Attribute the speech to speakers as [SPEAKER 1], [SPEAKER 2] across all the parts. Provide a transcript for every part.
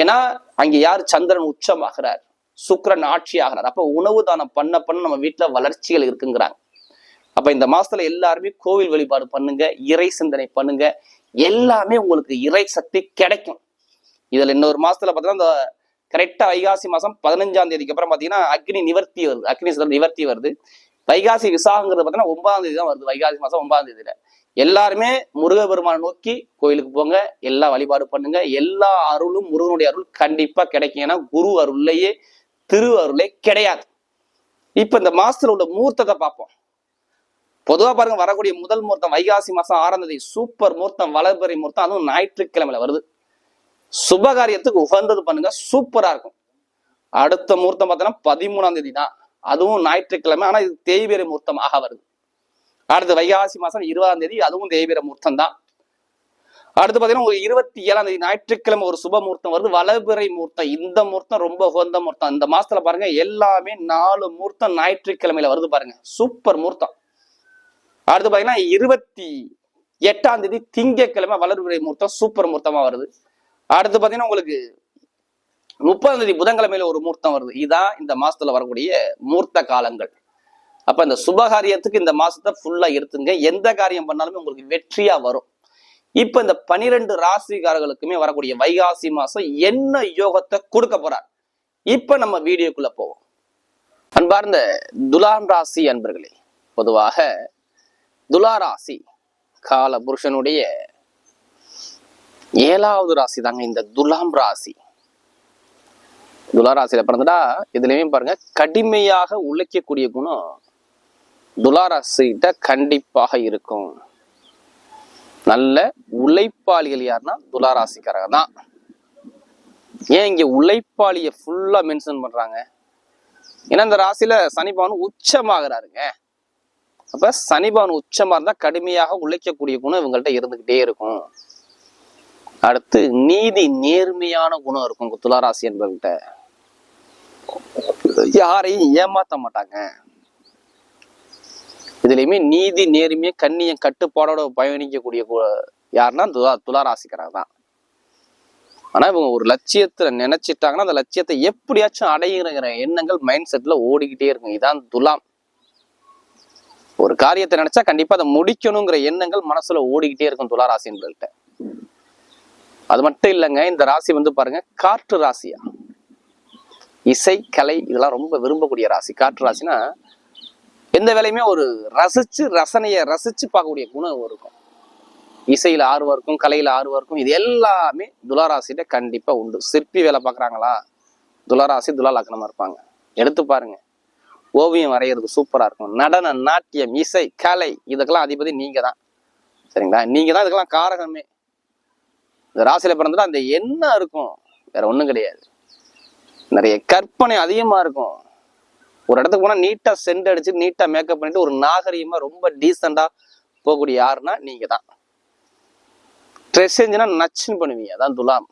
[SPEAKER 1] ஏன்னா அங்க யார் சந்திரன் உச்சமாகிறார்? சுக்கிரன் ஆட்சி ஆகிறார் அப்ப உணவு தானம் பண்ண பண்ண நம்ம வீட்டுல வளர்ச்சிகள் இருக்குங்கிறாங்க. அப்ப இந்த மாசத்துல எல்லாருமே கோவில் வழிபாடு பண்ணுங்க இறை சிந்தனை பண்ணுங்க. எல்லாமே உங்களுக்கு இறை சக்தி கிடைக்கும். இதுல இன்னொரு மாசத்துல பாத்தீங்கன்னா இந்த கரெக்டா வைகாசி மாசம் பதினஞ்சாம் தேதிக்கு அப்புறம் பாத்தீங்கன்னா அக்னி நிவர்த்தி வருது. அக்னி நிவர்த்தி வருது. வைகாசி விசாகங்கிறது பாத்தீங்கன்னா ஒன்பதாம் தேதி தான் வருது. வைகாசி மாசம் ஒன்பதாம் தேதியில. எல்லாருமே முருகபெருமானை நோக்கி கோயிலுக்கு போங்க எல்லா வழிபாடு பண்ணுங்க. எல்லா அருளும் முருகனுடைய அருள் கண்டிப்பா கிடைக்கும். ஏன்னா குரு அருள்லையே திரு அருளே கிடையாது. இப்ப இந்த மாசத்துல உள்ள மூர்த்தத்தை பார்ப்போம். பொதுவா பாருங்க வரக்கூடிய முதல் முகூர்த்தம் வைகாசி மாசம் ஆறாம் தேதி சூப்பர் முகூர்த்தம் வளர்பறை முகூர்த்தம் அதுவும் ஞாயிற்றுக்கிழமையில வருது. சுபகாரியத்துக்கு உகந்தது பண்ணுங்க சூப்பரா இருக்கும். அடுத்த முகூர்த்தம் பார்த்தோன்னா பதிமூணாம் தேதி தான் அதுவும் ஞாயிற்றுக்கிழமை ஆனா இது தேய்பெரி முகூர்த்தமாக வருது. அடுத்து வைகாசி மாசம் இருபதாம் தேதி அதுவும் தேய்பிரை முகூர்த்தம் தான் அடுத்து பார்த்தீங்கன்னா ஒரு இருபத்தி ஏழாம் தேதி ஞாயிற்றுக்கிழமை ஒரு சுப முகூர்த்தம் வருது. வலபிறை முகூர்த்தம் இந்த முகூர்த்தம் ரொம்ப உகந்த முகூர்த்தம் இந்த மாசத்துல பாருங்க எல்லாமே நாலு முகூர்த்தம் ஞாயிற்றுக்கிழமையில வருது பாருங்க. சூப்பர் முகூர்த்தம் அடுத்து பாத்தீங்கன்னா இருபத்தி எட்டாம் தேதி திங்கட்கிழமை வளர்பிறை முகூர்த்தம் சூப்பர் முகூர்த்தமா வருது. அடுத்து பாத்தீங்கன்னா உங்களுக்கு முப்பதாம் தேதி புதன்கிழமையில ஒரு முகூர்த்தம் வருது. இதுதான் இந்த மாசத்துல வரக்கூடிய மூர்த்த காலங்கள். அப்ப இந்த சுபகாரியத்துக்கு இந்த மாசத்தை ஃபுல்லா எடுத்துங்க. எந்த காரியம் பண்ணாலுமே உங்களுக்கு வெற்றியா வரும். இப்ப இந்த பனிரெண்டு ராசிக்காரர்களுக்குமே வரக்கூடிய வைகாசி மாசம் என்ன யோகத்தை கொடுக்க போறார்? இப்ப நம்ம வீடியோக்குள்ள போவோம். அன்பார்ந்த துலாம் ராசி அன்பர்களே பொதுவாக துலா ராசி கால புருஷனுடைய ஏழாவது ராசி தாங்க இந்த துலாம் ராசி. துலா ராசியில பிறந்துட்டா இதுலயுமே பாருங்க கடுமையாக உழைக்கக்கூடிய குணம் துளாராசிகிட்ட கண்டிப்பாக இருக்கும். நல்ல உழைப்பாளிகள் யாருன்னா துளாராசிக்காரங்க தான். ஏன் இங்க உழைப்பாளிய ஃபுல்லா மென்ஷன் பண்றாங்க? ஏன்னா இந்த ராசியில சனிபவன் உச்சமாகிறாருங்க. அப்ப சனிபவன் உச்சமா இருந்தா கடுமையாக உழைக்கக்கூடிய குணம் இவங்கள்ட்ட இருந்துகிட்டே இருக்கும். அடுத்து நீதி நேர்மையான குணம் இருக்கும் துளாராசி என்பவங்கள்கிட்ட யாரையும் ஏமாத்த மாட்டாங்க. இதுலையுமே நீதி நேர்மையை கண்ணியம் கட்டுப்பாடோட பயணிக்கக்கூடிய யாருன்னா துலா துளாராசிக்காரங்க தான் ஆனா இவங்க ஒரு லட்சியத்தை நினைச்சிட்டாங்கன்னா அந்த லட்சியத்தை எப்படியாச்சும் அடையிறங்கிற எண்ணங்கள் மைண்ட் செட்ல ஓடிக்கிட்டே இருக்கும். இதான் துலாம். ஒரு காரியத்தை நினைச்சா கண்டிப்பா அதை முடிக்கணுங்கிற எண்ணங்கள் மனசுல ஓடிக்கிட்டே இருக்கும் துலா ராசி என்பதுகிட்ட அது மட்டும் இல்லைங்க இந்த ராசி வந்து பாருங்க காற்று ராசியா? இசை கலை இதெல்லாம் ரொம்ப விரும்பக்கூடிய ராசி. காற்று ராசினா எந்த வேலையுமே ஒரு ரசிச்சு ரசனையை ரசிச்சு பார்க்கக்கூடிய குணம் இருக்கும். இசையில ஆர்வம் இருக்கும் கலையில ஆர்வம் இருக்கும் இது எல்லாமே துளாராசிட்ட கண்டிப்பா உண்டு. சிற்பி வேலை பார்க்குறாங்களா? துளாராசி துலா இருப்பாங்க. எடுத்து பாருங்க. ஓவியம் வரைகிறது சூப்பரா இருக்கும். நடனம் நாட்டியம் இசை கலை இதுக்கெல்லாம் அதிபதி நீங்க தான். சரிங்களா? நீங்க தான் இதுக்கெல்லாம் காரகமே. இந்த ராசியில பிறந்துட்டு அந்த எண்ணம் இருக்கும். வேற ஒன்றும் கிடையாது. நிறைய கற்பனை அதிகமா இருக்கும். ஒரு இடத்துக்கு போனால் நீட்டாக சென்ட் அடிச்சு நீட்டாக மேக்கப் பண்ணிட்டு ஒரு நாகரீகமாக ரொம்ப டீசெண்டாக போகக்கூடிய யாருன்னா நீங்கள் தான் ட்ரெஸ் செஞ்சுன்னா நச்சுன்னு பண்ணுவீங்க அதான் துலாம்.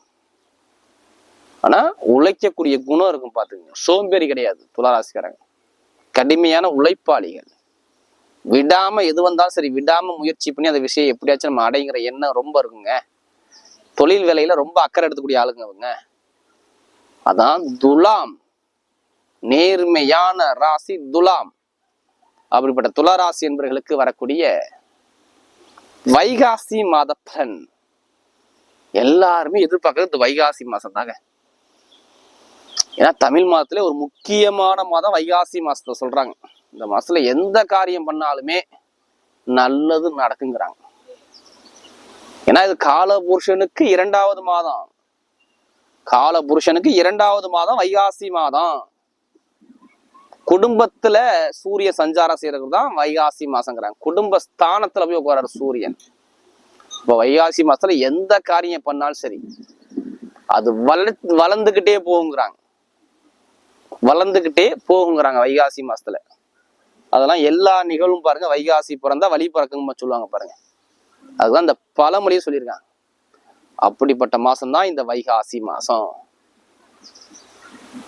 [SPEAKER 1] ஆனால் உழைக்கக்கூடிய குணம் இருக்கும் பாத்துக்கங்க. சோம்பேறி கிடையாது துளாராசிக்காரங்க கடுமையான உழைப்பாளிகள். விடாம எது வந்தாலும் சரி விடாம முயற்சி பண்ணி அந்த விஷயம் எப்படியாச்சும் நம்ம அடைங்கிற எண்ணம் ரொம்ப இருக்குங்க. தொழில் வேலையில ரொம்ப அக்கறை எடுத்துக்கூடிய ஆளுங்க அவங்க. அதான் துலாம். நேர்மையான ராசி துலாம். அப்படிப்பட்ட துலா ராசி என்பவர்களுக்கு வரக்கூடிய வைகாசி மாத பலன். எல்லாருமே எதிர்பார்க்கறது வைகாசி மாசம் தாங்க. ஏன்னா தமிழ் மாதத்துல ஒரு முக்கியமான மாதம் வைகாசி மாசத்தை சொல்றாங்க. இந்த மாசத்துல எந்த காரியம் பண்ணாலுமே நல்லது நடக்குங்கிறாங்க. ஏன்னா இது கால புருஷனுக்கு இரண்டாவது மாதம். கால புருஷனுக்கு இரண்டாவது மாதம் வைகாசி மாதம். குடும்பத்துல சூரிய சஞ்சாரம் செய்யறது தான் வைகாசி மாசங்கிறாங்க. குடும்ப ஸ்தானத்துல போய் உட்காராரு சூரியன். இப்போ வைகாசி மாசத்துல எந்த காரியம் பண்ணாலும் சரி அது வள வளர்ந்துகிட்டே போகுங்கிறாங்க. வளர்ந்துகிட்டே போகுங்கிறாங்க வைகாசி மாசத்துல. அதெல்லாம் எல்லா நிகழ்வும் பாருங்க வைகாசி பிறந்தா வழி பிறக்குங்க சொல்லுவாங்க பாருங்க. அதுதான் இந்த பழமொழியை சொல்லியிருக்காங்க. அப்படிப்பட்ட மாசம்தான் இந்த வைகாசி மாசம்.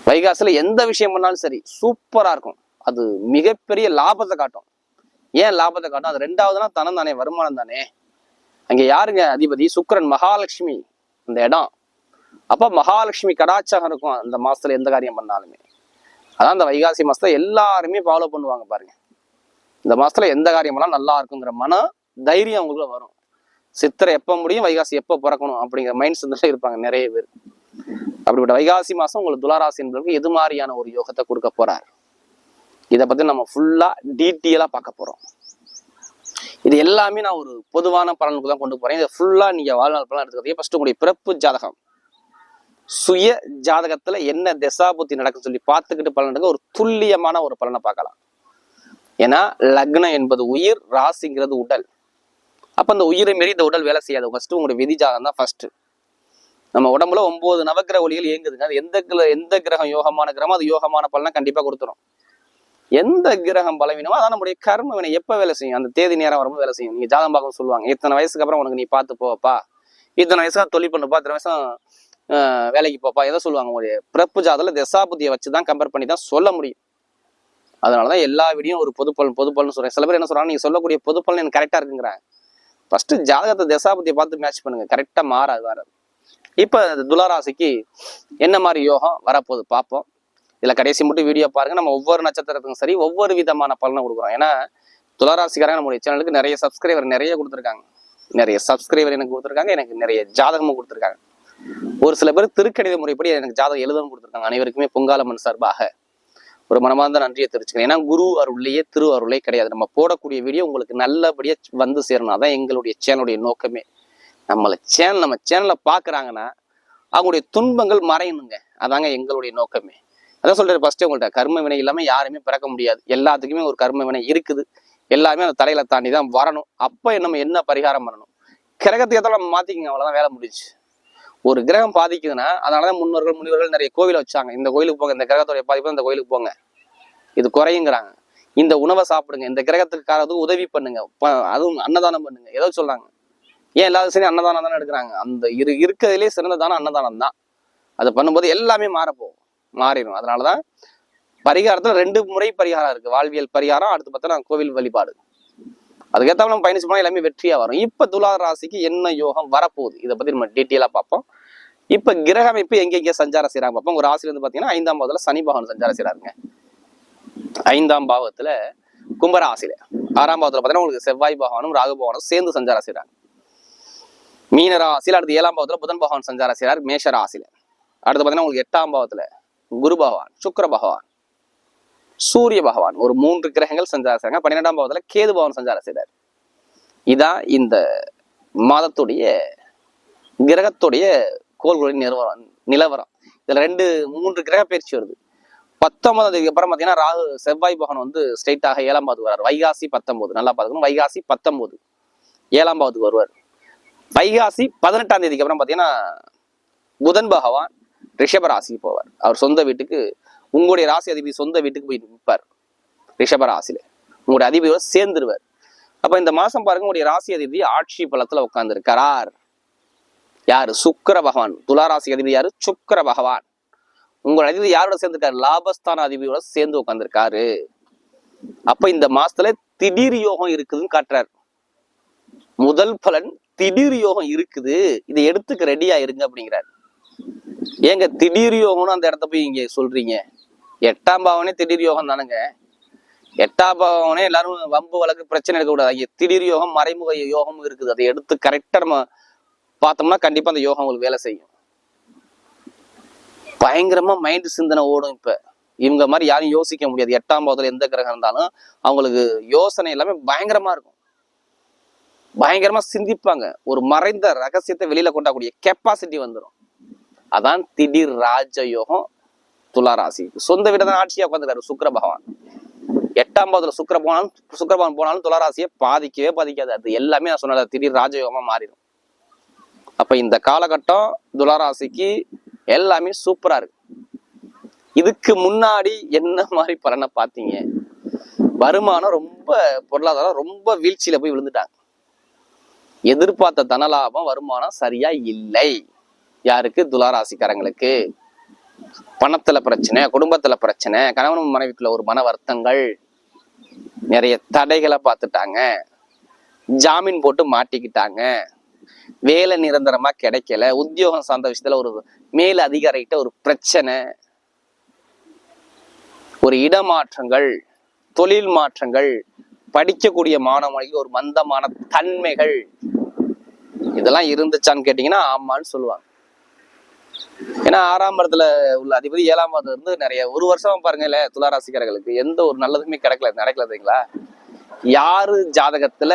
[SPEAKER 1] வைகாசில் எந்த விஷயம் பண்ணாலும் சரி சூப்பராக இருக்கும். அது மிகப்பெரிய லாபத்தை காட்டும். ஏன் லாபத்தை காட்டும்? அது ரெண்டாவதுனா தனம் தானே வருமானம் தானே? அங்கே யாருங்க அதிபதி? சுக்கரன் மகாலட்சுமி. அந்த இடம். அப்போ மகாலட்சுமி கடாச்சாரம் இருக்கும். அந்த மாசத்துல எந்த காரியம் பண்ணாலுமே. அதான் அந்த வைகாசி மாதத்தை எல்லாருமே ஃபாலோ பண்ணுவாங்க பாருங்க. இந்த மாசத்துல எந்த காரியம் பண்ணாலும் நல்லா இருக்குங்கிற மன தைரியம் அவங்களுக்குள்ள வரும். சித்திரை எப்போ முடியும் வைகாசி எப்போ பிறக்கணும் அப்படிங்கிற மைண்ட் செட்டில் இருப்பாங்க நிறைய பேர். அப்படிப்பட்ட வைகாசி மாதம் உங்களுக்கு துளாராசி என்பவர்களுக்கு எது மாதிரியான ஒரு யோகத்தை கொடுக்க போறார்? இதை பத்தி நம்ம ஃபுல்லா டீட்டெயிலா பார்க்க போறோம். இது எல்லாமே நான் ஒரு பொதுவான பலனுக்கு தான் கொண்டு போறேன். இதை ஃபுல்லா நீங்க வாழ்நாள் பலன் எடுத்துக்கிறீங்க. ஃபர்ஸ்ட் உங்களுடைய பிறப்பு ஜாதகம். சுய ஜாதகத்துல என்ன தசாபுத்தி நடக்குன்னு சொல்லி பார்த்துக்கிட்டு பலன் எடுக்க ஒரு துல்லியமான ஒரு பலனை பார்க்கலாம். ஏன்னா லக்னம் என்பது உயிர் ராசிங்கிறது உடல். அப்ப அந்த உயிரை மீறி இந்த உடல் வேலை செய்யாது. ஃபர்ஸ்ட் உங்களுடைய விதி ஜாதகம் தான் ஃபர்ஸ்ட் நம்ம உடம்புல ஒன்பது நவக்கிரக ஒளிகள் இயங்குதுங்க. அது எந்த எந்த கிரகம் யோகமான கிரகமோ அது யோகமான பலனை கண்டிப்பா கொடுத்துரும். எந்த கிரகம் பலவீனமோ அதான் நம்முடைய கர்ம வினை. எப்ப வேலை செய்யும்? அந்த தேதி நேரம் வரும்போது வேலை செய்யும். நீங்க ஜாதகம் பார்க்க சொல்லுவாங்க. இத்தனை வயசுக்கு அப்புறம் உனக்கு நீ பார்த்து போப்பா. இத்தனை வயசா தொழில் பண்ணுப்பா இத்தனை வயசம் வேலைக்கு போப்பா. எதை சொல்லுவாங்க உங்களுடைய பிறப்பு ஜாதல தசாபுத்தியை வச்சு தான் கம்பேர் பண்ணி தான் சொல்ல முடியும். அதனாலதான் எல்லா வீடியும் ஒரு பொது பலன் பொது பலன் சொல்றேன். சில பேர் என்ன சொல்றாங்க நீங்க சொல்லக்கூடிய பொது பலன் எனக்கு கரெக்டா இருக்குங்கிறாங்க. ஃபர்ஸ்ட் ஜாதகத்தை தசாபுத்தியை பார்த்து மேட்ச் பண்ணுங்க. கரெக்டா மாறாது வராது இப்ப இந்த துளாராசிக்கு என்ன மாதிரி யோகம் வரப்போகுது பார்ப்போம். இதுல கடைசி மட்டும் வீடியோ பாருங்க. நம்ம ஒவ்வொரு நட்சத்திரத்துக்கும் சரி ஒவ்வொரு விதமான பலனை கொடுக்குறோம். ஏன்னா துளாராசிக்காரங்க நம்முடைய சேனலுக்கு நிறைய சப்ஸ்கிரைபர் நிறைய கொடுத்துருக்காங்க. நிறைய சப்ஸ்கிரைபர் எனக்கு கொடுத்துருக்காங்க. எனக்கு நிறைய ஜாதகமும் கொடுத்துருக்காங்க. ஒரு சில பேர் திருக்கணித முறைப்படி எனக்கு ஜாதகம் எழுதவும் கொடுத்துருக்காங்க. அனைவருக்குமே பொங்காலம்மன் சார்பாக. ஒரு மனமார்ந்த நன்றியை தெரிவிச்சுக்கிறேன். ஏன்னா குரு அருள்லையே திரு அருளே கிடையாது. நம்ம போடக்கூடிய வீடியோ உங்களுக்கு நல்லபடியா வந்து சேரணும். அதான் எங்களுடைய சேனலுடைய நோக்கமே. நம்மளை சேனல் நம்ம சேனலை பார்க்குறாங்கன்னா அவங்களுடைய துன்பங்கள் மறையணுங்க. அதாங்க எங்களுடைய நோக்கமே. அதான் சொல்கிறது ஃபஸ்ட்டு உங்கள்கிட்ட கர்ம வினை இல்லாமல் யாருமே பிறக்க முடியாது. எல்லாத்துக்குமே ஒரு கர்ம வினை இருக்குது. எல்லாமே அந்த தலையில தாண்டி தான் வரணும். அப்போ நம்ம என்ன பரிகாரம் பண்ணணும்? கிரகத்தை எதாவது நம்ம மாத்திக்கங்க அவ்வளோதான் வேலை முடிஞ்சு ஒரு கிரகம் பாதிக்குதுன்னா அதனாலதான் முன்னோர்கள் முனிவர்கள் நிறைய கோவிலை வச்சாங்க. இந்த கோயிலுக்கு போங்க இந்த கிரகத்துடைய பாதிப்பு இந்த கோயிலுக்கு போங்க. இது குறையுங்கிறாங்க. இந்த உணவை சாப்பிடுங்க இந்த கிரகத்துக்கு காரத்துக்கு உதவி பண்ணுங்க. ப- அதுவும் அன்னதானம் பண்ணுங்க. ஏதோ சொல்றாங்க. ஏன் எல்லா சரி அன்னதானம் தானே எடுக்கிறாங்க? அந்த இரு இருக்கிறதுலே சிறந்த தானம் அன்னதானம் தான் அதை பண்ணும்போது எல்லாமே மாறப்போகும் மாறிடும். அதனால தான் பரிகாரத்தில் ரெண்டு முறை பரிகாரம் இருக்குது வாழ்வியல் பரிகாரம் அடுத்து பார்த்தா கோவில் வழிபாடு. அதுக்கேற்ற நம்ம பயணிச்சு போனால் எல்லாமே வெற்றியாக வரும். இப்போ துலா ராசிக்கு என்ன யோகம் வரப்போகுது? இதை பற்றி நம்ம டீட்டெயிலாக பார்ப்போம். இப்போ கிரக அமைப்பு எங்க சஞ்சாரம் செய்கிறாங்க பார்ப்போம். ஒரு ராசில வந்து பார்த்தீங்கன்னா ஐந்தாம் பாவத்தில் சனி பகவான் சஞ்சாரம் செய்கிறாருங்க ஐந்தாம் பாவத்தில் கும்பராசியில். ஆறாம் பாவத்தில் பார்த்தீங்கன்னா உங்களுக்கு செவ்வாய் பகவானும் ராகு பகவானும் சேர்ந்து சஞ்சாரம் செய்கிறாங்க மீன ராசியில அடுத்து ஏழாம் பாவத்தில் புதன் பகவான் சஞ்சாரம் செய்கிறார் மேஷ அடுத்து பார்த்தீங்கன்னா உங்களுக்கு எட்டாம் பாவத்தில் குரு பகவான் சுக்கர பகவான் சூரிய பகவான் ஒரு மூன்று கிரகங்கள் சஞ்சாரம் செய்கிறாங்க பன்னிரெண்டாம் பாவத்துல கேது பகவான் சஞ்சாரம் செய்கிறார் இதான் இந்த மாதத்துடைய கிரகத்துடைய கோள்களின் நிலவரம் நிலவரம். இதுல ரெண்டு மூன்று கிரக பயிற்சி வருது. பத்தொன்பதுக்கு அப்புறம் பாத்தீங்கன்னா ராகு செவ்வாய் பகவான் வந்து ஸ்ட்ரைட்டாக ஏழாம் பாவத்துக்கு வர்றார் வைகாசி பத்தொன்பது நல்லா பார்த்துக்கணும் வைகாசி பத்தொம்போது ஏழாம் பாவத்துக்கு வருவார். வைகாசி பதினெட்டாம் தேதிக்கு அப்புறம் பார்த்தீங்கன்னா புதன் பகவான் ரிஷபராசிக்கு போவார். அவர் சொந்த வீட்டுக்கு உங்களுடைய ராசி அதிபதி சொந்த வீட்டுக்கு போய் நிற்பார் ரிஷபராசியில உங்களுடைய அதிபதியோட சேர்ந்துருவார். அப்போ இந்த மாதம் பாருங்க உங்களுடைய ராசி அதிபதி ஆட்சி பலத்தில் உட்காந்துருக்கிறார் யார்? சுக்கர சுக்கிர பகவான். துலா ராசி அதிபதி யாரு? சுக்கிர பகவான். உங்களோட அதிபதி யாரோட சேர்ந்திருக்காரு? லாபஸ்தான அதிபதியோட சேர்ந்து உட்காந்துருக்காரு அப்ப இந்த மாசத்துல திடீர் யோகம் இருக்குதுன்னு காட்டுறார். முதல் பலன் திடீர் யோகம் இருக்குது இதை எடுத்துக்க ரெடியா இருங்க அப்படிங்கிறாரு. ஏங்க திடீர் யோகம்னு அந்த இடத்த போய் இங்க சொல்றீங்க? எட்டாம் பாவனே திடீர் யோகம் தானுங்க. எட்டாம் பாவனே எல்லாரும் வம்பு வழக்கு பிரச்சனை இருக்கக்கூடாது இங்க திடீர் யோகம் மறைமுக யோகமும் இருக்குது. அதை எடுத்து கரெக்டா நம்ம பார்த்தோம்னா கண்டிப்பா அந்த யோகம் உங்களுக்கு வேலை செய்யும். பயங்கரமா மைண்ட் சிந்தனை ஓடும் இப்ப. இவங்க மாதிரி யாரும் யோசிக்க முடியாது. எட்டாம் பாவத்துல எந்த கிரகம் இருந்தாலும் அவங்களுக்கு யோசனை எல்லாமே பயங்கரமா இருக்கும். பயங்கரமா சிந்திப்பாங்க. ஒரு மறைந்த ரகசியத்தை வெளியில கொண்டாக்கூடிய கெப்பாசிட்டி வந்துடும் அதான் திடீர் ராஜ யோகம் துளாராசி. சொந்த வீட தான் ஆட்சியா உட்காந்துருக்காரு சுக்கர பகவான். எட்டாம் பாவத்துல சுக்கர போனாலும் சுக்கர பகவான் போனாலும் துளாராசியை பாதிக்கவே பாதிக்காது. அது எல்லாமே நான் சொன்னது திடீர் ராஜயோகமா மாறிடும். அப்ப இந்த காலகட்டம் துளாராசிக்கு எல்லாமே சூப்பரா இருக்கு. இதுக்கு முன்னாடி என்ன மாதிரி பலனை பார்த்தீங்க? வருமானம் ரொம்ப பொருளாதாரம் ரொம்ப வீழ்ச்சியில போய் விழுந்துட்டாங்க. எதிர்பார்த்த தனலாபம் வருமானம் சரியா இல்லை. யாருக்கு? துளாராசிக்காரங்களுக்கு. பணத்துல பிரச்சனை குடும்பத்துல பிரச்சனை கணவன் மனைவிக்குள்ள ஒரு மன வருத்தங்கள். நிறைய தடைகளை பார்த்துட்டாங்க. ஜாமீன் போட்டு மாட்டிக்கிட்டாங்க. வேலை நிரந்தரமா கிடைக்கல. உத்தியோகம் சார்ந்த விஷயத்துல ஒரு மேல் அதிகாரிகிட்ட ஒரு பிரச்சனை. ஒரு இடமாற்றங்கள் தொழில் மாற்றங்கள் படிக்கக்கூடிய மாணவர்களுக்கு ஒரு மந்தமான தன்மைகள் இதெல்லாம் இருந்துச்சான்னு கேட்டீங்கன்னா ஆமான்னு சொல்லுவாங்க. ஏன்னா ஆறாம் இடத்துல உள்ள அதிபதி ஏழாம் இடத்துல இருந்து நிறைய ஒரு வருஷம் பாருங்கல்ல துளாராசிக்காரர்களுக்கு எந்த ஒரு நல்லதுமே கிடைக்கல நடக்கலதுங்களா யாரு ஜாதகத்துல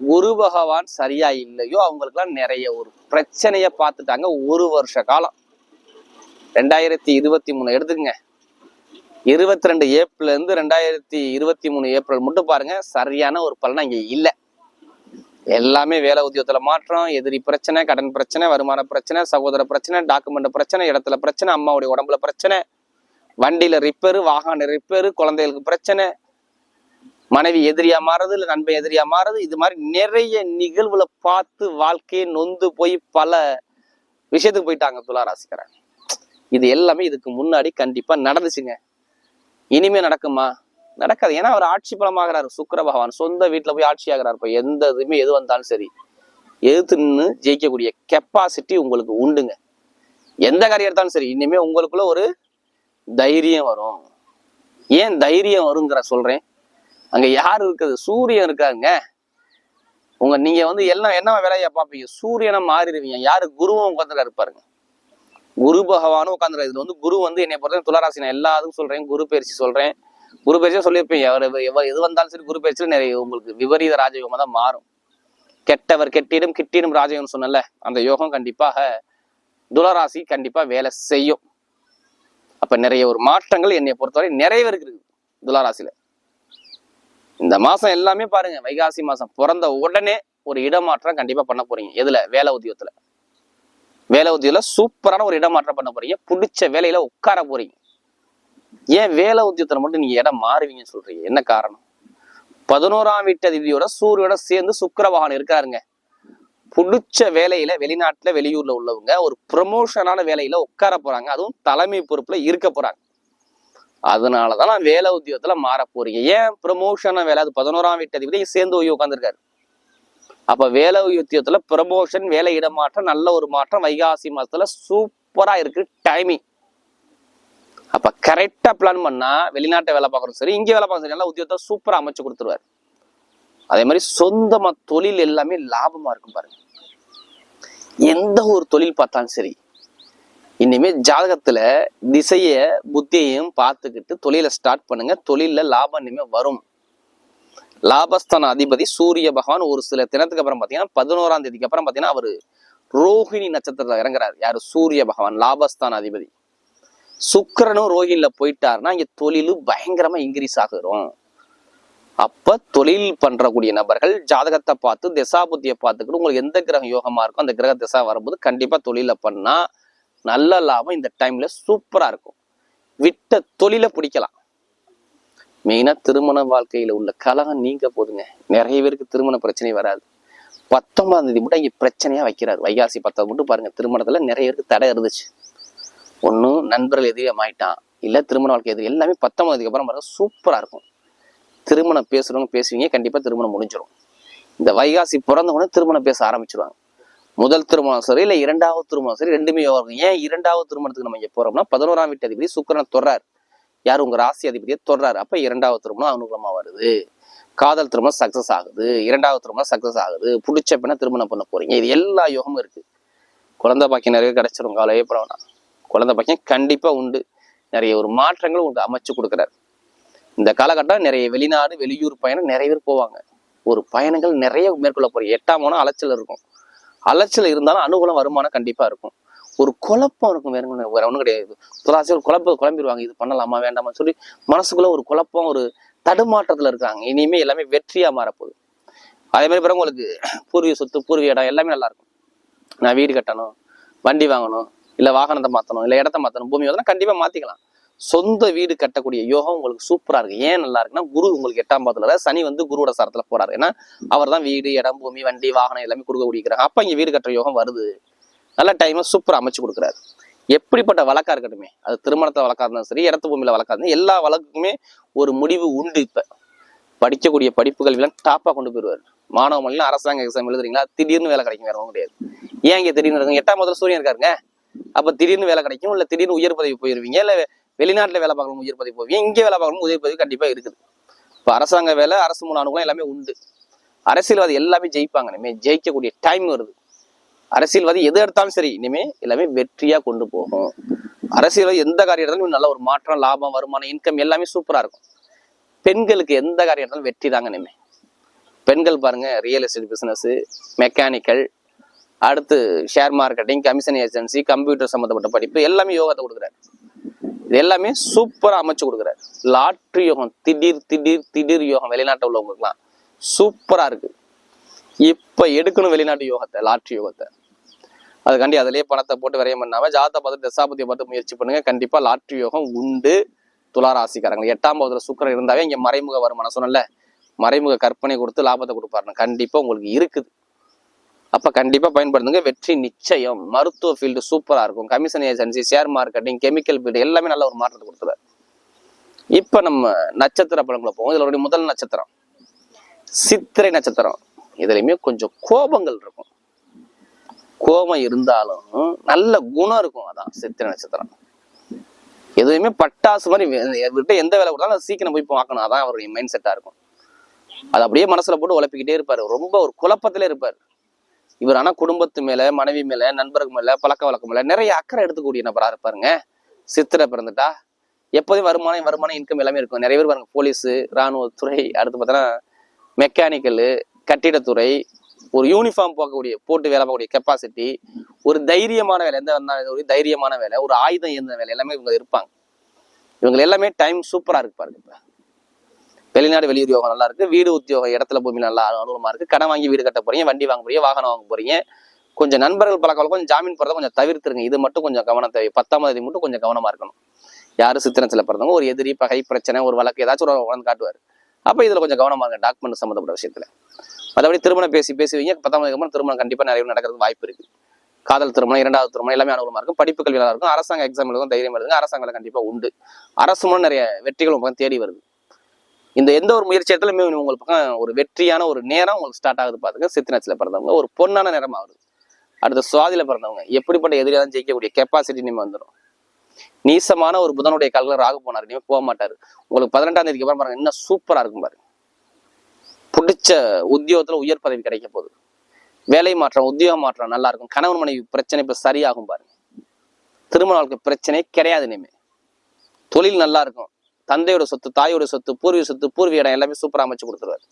[SPEAKER 1] குரு பகவான் சரியா இல்லையோ அவங்களுக்குலாம் நிறைய ஒரு பிரச்சனைய பார்த்துட்டாங்க ஒரு வருஷ காலம். ரெண்டாயிரத்தி இருபத்தி மூணு எடுத்துக்கங்க. இருபத்தி ரெண்டு ஏப்ரல் இருந்து ரெண்டாயிரத்தி இருபத்தி மூணு ஏப்ரல் மட்டும் பாருங்க சரியான ஒரு பலன் இங்கே இல்லை. எல்லாமே வேலை உத்தியோகத்துல மாற்றம் எதிரி பிரச்சனை கடன் பிரச்சனை வருமான பிரச்சனை சகோதர பிரச்சனை டாக்குமெண்ட் பிரச்சனை இடத்துல பிரச்சனை அம்மாவுடைய உடம்புல பிரச்சனை வண்டியில ரிப்பேரு வாகன ரிப்பேரு குழந்தைகளுக்கு பிரச்சனை மனைவி எதிரியா மாறுது இல்லை நண்பன் எதிரியா மாறுது இது மாதிரி நிறைய நிகழ்வுல பார்த்து வாழ்க்கையை நொந்து போய் பல விஷயத்துக்கு போயிட்டாங்க துளாராசிக்காரன் இது எல்லாமே இதுக்கு முன்னாடி கண்டிப்பா நடந்துச்சுங்க. இனிமே நடக்குமா? நடக்காது. ஏன்னா அவர் ஆட்சி பலமாகிறார். சுக்கிர பகவான். சொந்த வீட்டில் போய் ஆட்சி ஆகிறார். இப்போ எந்த இதுவுமே எது வந்தாலும் சரி. எதிர்த்து நின்று ஜெயிக்கக்கூடிய கெப்பாசிட்டி உங்களுக்கு உண்டுங்க. எந்த காரியம் எடுத்தாலும் சரி இனிமே உங்களுக்குள்ள ஒரு தைரியம் வரும். ஏன் தைரியம் வருங்கிற சொல்றேன். அங்க யார் இருக்குது? சூரியன் இருக்காங்க. உங்க நீங்க வந்து எல்லாம் என்ன வேலையை பார்ப்பீங்க? சூரியனை மாறிடுவீங்க. யாரு குருவும் உட்காந்துருக்காரு பாருங்க. குரு பகவானும் உட்காந்துருக்காரு இதுல வந்து குரு வந்து என்னை பொறுத்த துளராசி நான் எல்லாத்துக்கும் சொல்றேன். குரு பயிற்சி சொல்றேன். குரு பயிற்சியா சொல்லியிருப்பேன் எவர் எவர் எது வந்தாலும் சரி குரு பயிற்சியில் நிறைய உங்களுக்கு விபரீத ராஜயோகமாக தான் மாறும். கெட்டவர் கெட்டிடும் கிட்டிடும் ராஜயோகம் சொன்னல அந்த யோகம் கண்டிப்பாக துளராசி கண்டிப்பா வேலை செய்யும். அப்ப நிறைய ஒரு மாற்றங்கள் என்னை பொறுத்தவரை நிறைவேறுகிறது துளாராசியில இந்த மாசம் எல்லாமே பாருங்க வைகாசி மாசம் பிறந்த உடனே ஒரு இடமாற்றம் கண்டிப்பா பண்ண போறீங்க. எதுல? வேலை உத்தியோகத்துல. வேலை உத்தியோகத்துல சூப்பரான ஒரு இடமாற்றம் பண்ண போறீங்க. பிடிச்ச வேலையில உட்கார போறீங்க. ஏன் வேலை உத்தியோகத்துல மட்டும் நீங்க இடம் மாறுவீங்கன்னு சொல்றீங்க? என்ன காரணம்? பதினோராம் வீட்டு அதிபதியோட சூரியோட சேர்ந்து சுக்கிர இருக்காருங்க. பிடிச்ச வேலையில வெளிநாட்டுல வெளியூர்ல உள்ளவங்க ஒரு ப்ரமோஷனான வேலையில உட்கார போறாங்க. அதுவும் தலைமை பொறுப்புல இருக்க போறாங்க. அதனாலதான் நான் வேலை உத்தியோகத்துல மாற போறீங்க. ஏன் ப்ரமோஷன வேலை? அது பதினோராம் வீட்டு அதிபதி சேர்ந்து போய் உட்காந்துருக்காரு அப்ப வேலை யுத்தியத்துல ப்ரமோஷன் வேலை இடமாற்றம் நல்ல ஒரு மாற்றம் வைகாசி மாசத்துல சூப்பரா இருக்கு டைமிங் அப்ப கரெக்டா பிளான் பண்ணா வெளிநாட்டை வேலை பார்க்கறோம் சரி இங்கே வேலை பார்க்கறது சரி நல்லா உத்தியோகத்தை சூப்பரா அமைச்சு கொடுத்துருவாரு. அதே மாதிரி சொந்தமா தொழில் எல்லாமே லாபமா இருக்கும் பாருங்க. எந்த ஒரு தொழில் பார்த்தாலும் சரி இனிமே ஜாதகத்துல திசைய புத்தியையும் பார்த்துக்கிட்டு தொழிலை ஸ்டார்ட் பண்ணுங்க. தொழில லாபம் இனிமே வரும். லாபஸ்தான அதிபதி சூரிய பகவான் ஒரு சில தினத்துக்கு அப்புறம் பார்த்தீங்கன்னா பதினோராம் தேதிக்கு அப்புறம் பார்த்தீங்கன்னா அவர் ரோஹிணி நட்சத்திரத்தில் இறங்குறாரு. யார்? சூரிய பகவான் லாபஸ்தான அதிபதி. சுக்கிரனும் ரோஹிணியில் போயிட்டாருன்னா இங்கே தொழிலும் பயங்கரமாக இன்க்ரீஸ் ஆகிறோம். அப்போ தொழில் பண்ணுறக்கூடிய நபர்கள் ஜாதகத்தை பார்த்து திசாபுத்தியை பார்த்துக்கிட்டு உங்களுக்கு எந்த கிரகம் யோகமாக இருக்கோ அந்த கிரக திசா வரும்போது கண்டிப்பாக தொழிலை பண்ணால் நல்ல லாபம் இந்த டைமில் சூப்பராக இருக்கும். விட்ட தொழிலை பிடிக்கலாம். மெயினாக திருமண வாழ்க்கையில் உள்ள கலகம் நீங்க போதுங்க. நிறைய பேருக்கு திருமண பிரச்சனை வராது. பத்தொன்பதாம் தேதி மட்டும் இங்கே பிரச்சனையாக வைக்கிறார். வைகாசி பத்தாவது மட்டும் பாருங்கள் திருமணத்தில் நிறைய பேருக்கு தடை இருந்துச்சு. ஒன்றும் நண்பர்கள் எதிரியாக மாயிட்டான் இல்லை திருமண வாழ்க்கை எதிரி எல்லாமே பத்தொன்பதுக்கு அப்புறம் பாருங்கள் சூப்பராக இருக்கும். திருமணம் பேசுகிறவங்க பேசுவீங்க கண்டிப்பாக திருமணம் முடிஞ்சிடும் இந்த வைகாசி பிறந்த உடனே திருமணம் பேச ஆரம்பிச்சிருவாங்க. முதல் திருமணம் சரி இல்லை இரண்டாவது திருமணம் சரி ரெண்டுமே ஏன் இரண்டாவது திருமணத்துக்கு நம்ம இங்கே போகிறோம்னா பதினோராம் வீட்டு அதிபதி சுக்கரன் தொடரார் யார் உங்கள் ராசி அதிபதியை தொடர்றாரு? அப்போ இரண்டாவது திருமணம் அனுகூலமாக வருது. காதல் திருமணம் சக்ஸஸ் ஆகுது. இரண்டாவது திருமணம் சக்ஸஸ் ஆகுது. பிடிச்ச பெண்ணை திருமணம் பண்ண போறீங்க. இது எல்லா யோகமும் இருக்கு. குழந்தை பாக்கியம் நிறைய கிடைச்சிரும் காலையே பரவாயில்ல குழந்தை பாக்கியம் கண்டிப்பா உண்டு. நிறைய ஒரு மாற்றங்கள் உண்டு. அமைச்சு கொடுக்குறாரு. இந்த காலகட்டம் நிறைய வெளிநாடு வெளியூர் பயணம் நிறைய பேர் போவாங்க. ஒரு பயணங்கள் நிறைய மேற்கொள்ள போறீங்க. எட்டாம் போனா அலைச்சல் இருக்கும். அலைச்சல் இருந்தாலும் அனுகூலம் வருமானம் கண்டிப்பா இருக்கும். ஒரு குழப்பம் இருக்கும் வேற ஒண்ணும் வேற ஒன்றும் கிடையாது. துளாசி ஒரு குழப்ப குழம்பிடுவாங்க. இது பண்ணலாமா வேண்டாமான்னு சொல்லி மனசுக்குள்ள ஒரு குழப்பம் ஒரு தடுமாற்றத்துல இருக்காங்க. இனிமே எல்லாமே வெற்றியா மாறப்போகுது. அதே மாதிரி பிறகு உங்களுக்கு பூர்வீக சொத்து பூர்வீக இடம் எல்லாமே நல்லா இருக்கும். நான் வீடு கட்டணும் வண்டி வாங்கணும் இல்ல வாகனத்தை மாத்தணும் இல்ல இடத்த மாத்தணும் பூமி வாங்கணும் கண்டிப்பா மாத்திக்கலாம். சொந்த வீடு கட்டக்கூடிய யோகம் உங்களுக்கு சூப்பரா இருக்கு. ஏன் நல்லா இருக்குன்னா குரு உங்களுக்கு எட்டாம் பாதத்தில் சனி வந்து குருவோட சாரத்துல போறாரு. ஏன்னா அவர் தான் வீடு இடம் பூமி வண்டி வாகனம் எல்லாமே கொடுக்க குடிக்கிறாங்க அப்ப இங்க வீடு கட்டுற யோகம் வருது. நல்ல டைமை சூப்பரா அமைச்சு கொடுக்குறாரு. எப்படிப்பட்ட வழக்காக இருக்கட்டுமே அது திருமணத்தை வழக்காக இருந்தாலும் சரி இடத்து பூமியில வழக்காக இருந்தாலும் எல்லா வழக்குமே ஒரு முடிவு உண்டு இப்ப. படிக்கக்கூடிய படிப்புகள் எல்லாம் டாப்பா கொண்டு போயிடுவார். மாணவ மொழியில் அரசாங்க எக்ஸாம் எழுதுறீங்களா? திடீர்னு வேலை கிடைக்கும் வேற கிடையாது. ஏன் இங்கே திடீர்னு இருக்கும் எட்டாம் முதல்ல சூரியன் இருக்காருங்க. அப்போ திடீர்னு வேலை கிடைக்கும் இல்ல திடீர்னு உயர் பதவி போயிருவீங்க இல்லை வெளிநாட்டுல வேலை பார்க்கணும் உயர் பதவி போவீங்க இங்கே வேலை பார்க்கணும் உயர் பதவி கண்டிப்பாக இருக்குது. இப்ப அரசாங்க வேலை அரசு மூணு அனுகூலம் எல்லாமே உண்டு. அரசியல்வாதி எல்லாமே ஜெயிப்பாங்க. இனிமே ஜெயிக்கக்கூடிய டைம் வருது. அரசியல்வாதி எது எடுத்தாலும் சரி இனிமே எல்லாமே வெற்றியா கொண்டு போகும். அரசியல்வாதி எந்த காரியம் எடுத்தாலும் நல்ல ஒரு மாற்றம் லாபம் வருமானம் இன்கம் எல்லாமே சூப்பரா இருக்கும். பெண்களுக்கு எந்த காரியம் எடுத்தாலும் வெற்றி தாங்க இனிமே. பெண்கள் பாருங்க ரியல் எஸ்டேட் பிசினஸ் மெக்கானிக்கல் அடுத்து share marketing commission agency computer சம்மந்தப்பட்ட படிப்பு எல்லாமே யோகத்தை கொடுக்குறாரு. இது எல்லாமே சூப்பராக அமைச்சு கொடுக்குறாரு. லாட்ரி யோகம் திடீர் திடீர் திடீர் யோகம் வெளிநாட்டில் உள்ளவங்களுக்குலாம் சூப்பராக இருக்கு. இப்போ எடுக்கணும் வெளிநாட்டு யோகத்தை லாட்ரி யோகத்தை. அதுக்காண்டி அதிலேயே பணத்தை போட்டு விரயம் பண்ணாமல் ஜாதகத்தை பார்த்து தசாபதியை பார்த்து முயற்சி பண்ணுங்க. கண்டிப்பாக லாட்ரி யோகம் உண்டு. துளாராசிக்காரங்க எட்டாம் பாவத்துல சுக்கிரன் இருந்தாவே இங்கே மறைமுக வருமானம். சொன்னல மறைமுக கற்பனை கொடுத்து லாபத்தை கொடுப்பாருன்னு. கண்டிப்பாக உங்களுக்கு இருக்குது. அப்போ கண்டிப்பாக பயன்படுத்துங்க. வெற்றி நிச்சயம். மருத்துவ ஃபீல்டு சூப்பராக இருக்கும். Commission agency share marketing chemical field எல்லாமே நல்ல ஒரு மாற்றத்தை கொடுத்துருவாரு இப்போ நம்ம நட்சத்திர பலன்களை போவோம். இதில் முதல் நட்சத்திரம். சித்திரை நட்சத்திரம். இதுலையுமே கொஞ்சம் கோபங்கள் இருக்கும். கோபம் இருந்தாலும் நல்ல குணம் இருக்கும் அதான் சித்திரை நட்சத்திரம். எதுவுமே பட்டாசு மாதிரி விட்டு எந்த வேலை கொடுத்தாலும் அதை சீக்கிரம் போய் பார்க்கணும். அதான் அவருடைய மைண்ட் செட்டா இருக்கும். அது அப்படியே மனசுல போட்டு உழப்பிக்கிட்டே இருப்பாரு. ரொம்ப ஒரு குழப்பத்திலே இருப்பார். இவர் ஆனா குடும்பத்து மேல மனைவி மேல நண்பர்கள் மேல பழக்க வழக்கம் மேல நிறைய அக்கறை எடுத்துக்கூடிய நபரா இருப்பாருங்க. சித்திரை பிறந்துட்டா எப்போதும் வருமானம் வருமானம் இன்கம் எல்லாமே இருக்கும். நிறைய பேர் பாருங்க போலீஸு ராணுவத்துறை அடுத்து பார்த்தோன்னா மெக்கானிக்கல் கட்டிடத்துறை ஒரு யூனிஃபார்ம் போகக்கூடிய போட்டு வேலை பார்க்கக்கூடிய கெப்பாசிட்டி ஒரு தைரியமான வேலை. எந்த வந்தாலும் ஒரு தைரியமான வேலை ஒரு ஆயுதம் இருந்த வேலை எல்லாமே இவங்க இருப்பாங்க. இவங்க எல்லாமே டைம் சூப்பரா இருக்கு பாருங்க இப்போ. வெளிநாடு வெளி உத்தியோகம் நல்லா இருக்கு. வீடு உத்தியோகம் இடத்துல பூமி நல்லா அனுகூலமாக இருக்கு. கடன் வாங்கி வீடு கட்ட போறீங்க வண்டி வாங்க போறீங்க வாகனம் வாங்க போறீங்க. கொஞ்சம் நண்பர்கள் பழக்கம் கொஞ்சம் ஜாமீன் போறதை கொஞ்சம் தவிர்த்துருங்க. இது மட்டும் கொஞ்சம் கவனம் தேவை. பத்தாம் தேதி மட்டும் கொஞ்சம் கவனமா இருக்கணும். யாரு சித்திரத்தில் பிறந்தவங்க ஒரு எதிரி பகை பிரச்சனை ஒரு வழக்கு ஏதாச்சும் ஒரு உணர்ந்து காட்டுவார். அப்ப இதுல கொஞ்சம் கவனமா இருங்க டாக்குமெண்ட் சம்மந்தப்பட்ட விஷயத்துல. மற்றபடி திருமணம் பேசி பேசுவீங்க பத்தாம் அப்புறம் திருமணம் கண்டிப்பாக நிறைய நடக்கிறது வாய்ப்பு இருக்குது காதல் திருமணம் இரண்டாவது திருமணம் எல்லாமே அனுகூலமாக இருக்கும். படிப்பு கல்வி நல்லா இருக்கும். அரசாங்க எக்ஸாம் எழுதும் தைரியம் எழுதுங்க அரசாங்க கண்டிப்பாக உண்டு. அரசு மூலம் நிறைய வெற்றிகள் உங்க பக்கம் தேடி வருது. இந்த எந்த ஒரு முயற்சி இடத்துலயுமே உங்களுக்கு பக்கம் ஒரு வெற்றியான ஒரு நேரம் உங்களுக்கு ஸ்டார்ட் ஆகுது பார்த்துங்க சித்தினச்சில பிறந்தவங்க ஒரு பொண்ணான நேரம் ஆகுது அடுத்து சுவாதியில பிறந்தவங்க எப்படிப்பட்ட எதிரியாலும் ஜெயிக்கக்கூடிய கெப்பாசிட்டி நம்ம வந்துடும் நீசமான ஒரு புதனுடைய கால்கள் ராகு போனார். இனிமேல் போக மாட்டார். உங்களுக்கு பதினெட்டாம் தேதிக்கு அப்புறம் பாருங்க இன்னும் சூப்பராக இருக்கும் பாருங்க. பிடிச்ச உத்தியோகத்துல உயர் பதவி கிடைக்க போகுது. வேலை மாற்றம் உத்தியோக மாற்றம் நல்லா இருக்கும். கணவன் மனைவி பிரச்சனை இப்போ சரியாகும் பாருங்க. திருமண வாழ்க்கை பிரச்சனை கிடையாது இனிமே. தொழில் நல்லா இருக்கும். தந்தையோட சொத்து தாயோட சொத்து பூர்வீக சொத்து பூர்வீக இடம் எல்லாமே சூப்பராக அமைச்சு கொடுத்துருவாரு.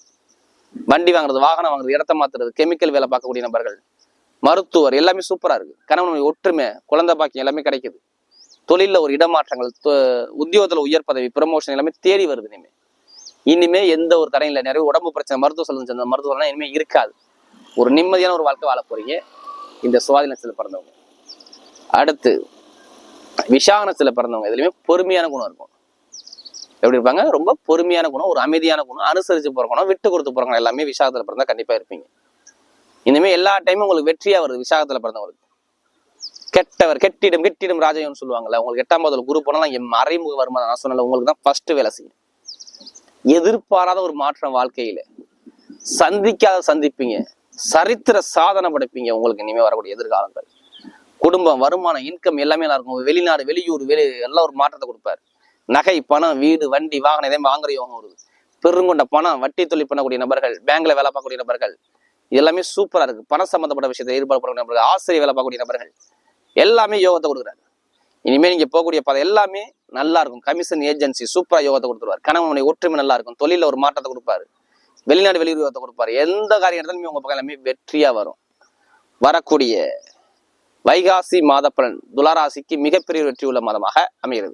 [SPEAKER 1] வண்டி வாங்குறது வாகனம் வாங்குறது இடத்த மாத்துறது கெமிக்கல் வேலை பார்க்கக்கூடிய நபர்கள் மருத்துவர் எல்லாமே சூப்பராக இருக்கு. கணவன் மனைவி ஒற்றுமை குழந்தை பாக்கியம் எல்லாமே கிடைக்குது. தொழிலில் ஒரு இடமாற்றங்கள் தொ- உயர் பதவி ப்ரமோஷன் எல்லாமே தேடி வருது இனிமே. இனிமே எந்த ஒரு தடையும் இல்லை. நிறைய உடம்பு பிரச்சனை மருத்துவ செலவு செஞ்ச மருத்துவம்லாம் இனிமே இருக்காது. ஒரு நிம்மதியான ஒரு வாழ்க்கை வாழ போறீங்க. இந்த சுவாதினத்தில் பிறந்தவங்க. அடுத்து விஷாகனத்தில் பிறந்தவங்க. இதுலையுமே பொறுமையான குணம் இருக்கும். எப்படி இருப்பாங்க? ரொம்ப பொறுமையான குணம் ஒரு அமைதியான குணம் அனுசரிச்சு போற குணம் விட்டு கொடுத்து போறவங்க எல்லாமே விஷாகத்தில் பிறந்தா கண்டிப்பா இருப்பீங்க. இனிமே எல்லா டைமும் உங்களுக்கு வெற்றியா வருது விசாகத்தில் பிறந்தவங்களுக்கு. கெட்டவர் கெட்டிடம் கெட்டிடும் ராஜயோன்னு சொல்லுவாங்கல்ல உங்களுக்கு எட்டாம் பதில் குரு போனாலும் என் மறைமுக வருமானம் நான் சொன்னல உங்களுக்கு தான் ஃபர்ஸ்ட் வேலை செய்யும். எதிர்பாராத ஒரு மாற்றம் வாழ்க்கையில. சந்திக்காத சந்திப்பீங்க. சரித்திர சாதனை படைப்பீங்க உங்களுக்கு இனிமே வரக்கூடிய எதிர்காலங்கள். குடும்பம் வருமானம் இன்கம் எல்லாமே நல்லா இருக்கும். வெளிநாடு வெளியூர் வெளி எல்லாம் ஒரு மாற்றத்தை கொடுப்பாரு. நகை பணம் வீடு வண்டி வாகனம் இதே வாங்குற யோகம் வருது. பெருங்கொண்ட பணம் வட்டி தொழில் பண்ணக்கூடிய நபர்கள் பேங்க்ல வேலை பார்க்கக்கூடிய நபர்கள் எல்லாமே சூப்பரா இருக்கு. பணம் சம்பந்தப்பட்ட விஷயத்தை ஈடுபடக்கூடிய நபர்கள் ஆசிரியர் வேலை பார்க்கக்கூடிய நபர்கள் எல்லாமே யோகத்தை கொடுக்குறாரு. இனிமேல் நீங்க போகக்கூடிய பதம் எல்லாமே நல்லா இருக்கும். கமிஷன் ஏஜென்சி சூப்பரா யோகத்தை கொடுத்துருவார். கணவன் ஒற்றுமை நல்லா இருக்கும். தொழிலில் ஒரு மாற்றத்தை கொடுப்பாரு. வெளிநாடு வெளியூர் யோகத்தை கொடுப்பாரு. எந்த காரியம் எடுத்தாலுமே உங்க பக்கம் எல்லாமே வெற்றியா வரும். வரக்கூடிய வைகாசி மாத பலன் மிகப்பெரிய வெற்றி உள்ள மாதமாக அமைகிறது.